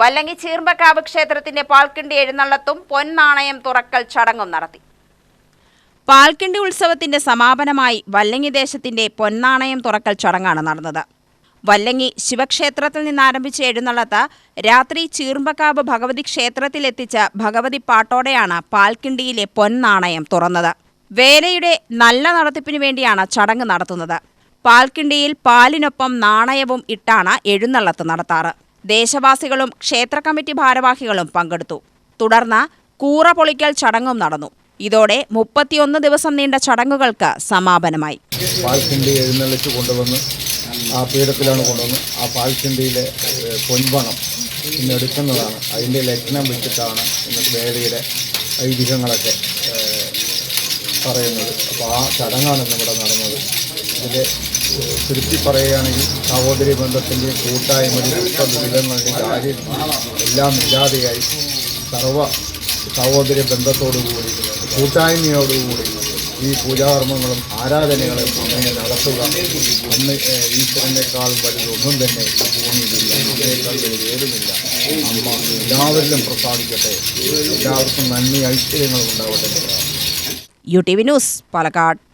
വല്ലങ്ങി ചീർമ്പക്കാവ് ക്ഷേത്രത്തിന്റെ പാൽക്കിണ്ടി എഴുന്നള്ളത്തും പൊൻനാണയം തുറക്കൽ ചടങ്ങും നടത്തി. പാൽക്കിണ്ടി ഉത്സവത്തിന്റെ സമാപനമായി വല്ലങ്ങി ദേശത്തിന്റെ പൊന്നാണയം തുറക്കൽ ചടങ്ങാണ് നടന്നത്. വല്ലങ്ങി ശിവക്ഷേത്രത്തിൽ നിന്നാരംഭിച്ച എഴുന്നള്ളത്ത് രാത്രി ചീർമ്പക്കാവ് ഭഗവതി ക്ഷേത്രത്തിലെത്തിച്ച ഭഗവതി പാട്ടോടെയാണ് പാൽക്കിണ്ടിയിലെ പൊന്നാണയം തുറന്നത്. വേലയുടെ നല്ല നടത്തിപ്പിനു വേണ്ടിയാണ് ചടങ്ങ് നടത്തുന്നത്. പാൽക്കിണ്ടിയിൽ പാലിനൊപ്പം നാണയവും ഇട്ടാണ് എഴുന്നള്ളത്ത് നടത്താറ്. ദേശവാസികളും ക്ഷേത്ര കമ്മിറ്റി ഭാരവാഹികളും പങ്കെടുത്തു. തുടർന്ന് കൂറ പൊളിക്കൽ ചടങ്ങും നടന്നു. ഇതോടെ മുപ്പത്തിയൊന്ന് ദിവസം നീണ്ട ചടങ്ങുകൾക്ക് സമാപനമായി. പാൽക്കിണ്ടി എഴുന്നള്ളിച്ച് കൊണ്ടുവന്ന് ആ പീഠത്തിലാണ് കൊണ്ടുവന്ന് ആ പാൽക്കിണ്ടിയിലെ പൊൻപണം ഇന്ന് എടുക്കുന്നതാണ്. അതിന്റെ ലഗ്നം വെച്ചിട്ടാണ് വേദിയുടെ വേലയുടെ ഐതിഹ്യങ്ങളൊക്കെ പറയുന്നത്. അപ്പോൾ ആ ചടങ്ങാണ് ഇന്നിവിടെ നടന്നത്. ഇതിൽ ചുരുക്കി പറയുകയാണെങ്കിൽ സഹോദരി ബന്ധത്തിന്റെ കൂട്ടായ്മയുടെ ദുഃഖ ദുരിതങ്ങളുടെ കാര്യം എല്ലാം ഇല്ലാതെയായി സർവ സഹോദര ബന്ധത്തോടുകൂടി കൂട്ടായ്മയോടുകൂടി ഈ പൂജാകർമ്മങ്ങളും ആരാധനകളും അങ്ങനെ നടത്തുക. ഏഹ്, ഈശ്വരനേക്കാൾ വലുതൊന്നും തന്നെ ഭൂമിയിലില്ല. അമ്മയേക്കാൾ വലുത് അമ്മ എല്ലാവരിലും പ്രസാദിക്കട്ടെ. എല്ലാവർക്കും നന്ദി ഐശ്വര്യങ്ങളും ഉണ്ടാവട്ടെ. U T V news Palakkad.